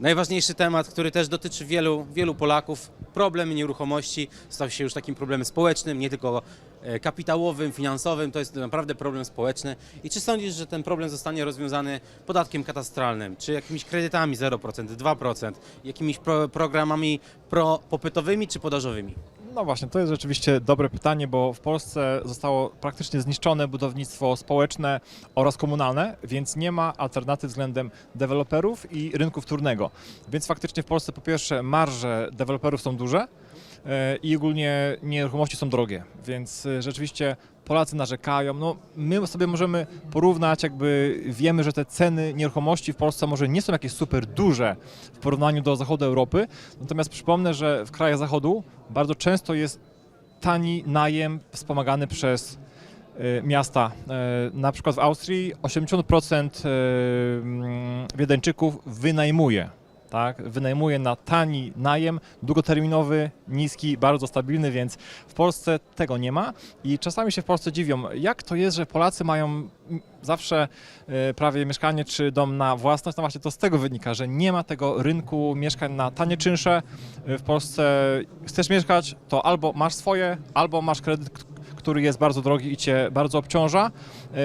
Najważniejszy temat, który też dotyczy wielu, wielu Polaków, problem nieruchomości stał się już takim problemem społecznym, nie tylko e, kapitałowym, finansowym, to jest naprawdę problem społeczny. I czy sądzisz, że ten problem zostanie rozwiązany podatkiem katastralnym, czy jakimiś kredytami 0%, 2%, jakimiś pro, programami propopytowymi czy podażowymi? No właśnie, to jest rzeczywiście dobre pytanie, bo w Polsce zostało praktycznie zniszczone budownictwo społeczne oraz komunalne, więc nie ma alternatyw względem deweloperów i rynku wtórnego. Więc faktycznie w Polsce po pierwsze marże deweloperów są duże e, i ogólnie nieruchomości są drogie, więc e, rzeczywiście Polacy narzekają. No, my sobie możemy porównać, jakby wiemy, że te ceny nieruchomości w Polsce może nie są jakieś super duże w porównaniu do zachodu Europy, natomiast przypomnę, że w krajach zachodu bardzo często jest tani najem wspomagany przez e, miasta. E, Na przykład w Austrii 80% e, Wiedeńczyków wynajmuje. Tak, wynajmuje na tani najem, długoterminowy, niski, bardzo stabilny, więc w Polsce tego nie ma i czasami się w Polsce dziwią, jak to jest, że Polacy mają zawsze e, prawie mieszkanie czy dom na własność. No właśnie to z tego wynika, że nie ma tego rynku mieszkań na tanie czynsze. E, W Polsce chcesz mieszkać, to albo masz swoje, albo masz kredyt, który jest bardzo drogi i cię bardzo obciąża. E,